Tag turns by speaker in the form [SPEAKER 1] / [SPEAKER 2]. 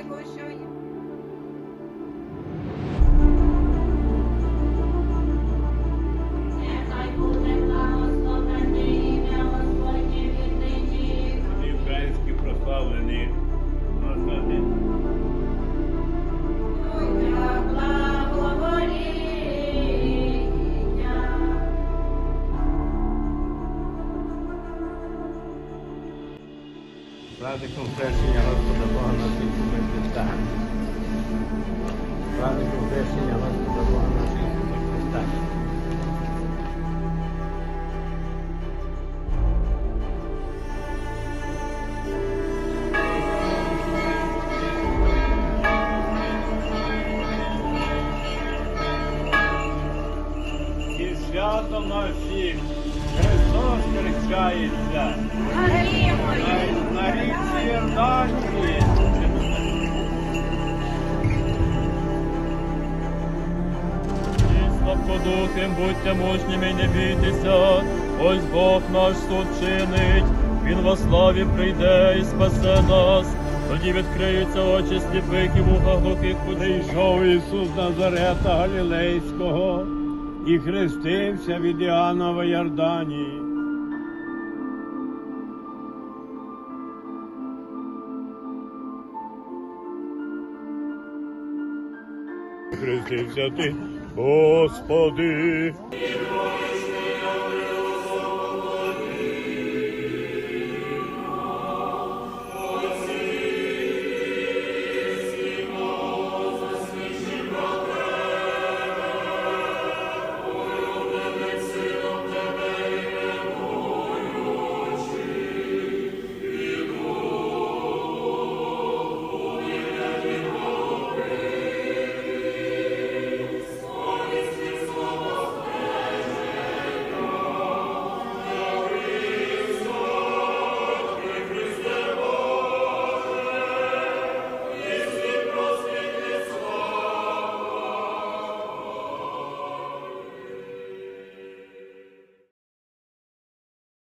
[SPEAKER 1] якого що є. Українські прославлені назад. Господа Бога на святом на всіх Христос хрещається. На, річці Йорданії.
[SPEAKER 2] І слабкодухим будьте мужніми, не бійтеся, ось Бог наш суд чинить, Він во славі прийде і спасе нас. Тоді відкриються очі сліпих і вуха глухих буде.
[SPEAKER 1] Прийшов Ісус Назарета Галілейського і хрестився від Іоанна в Йорданії. Хрестився ти, Господи.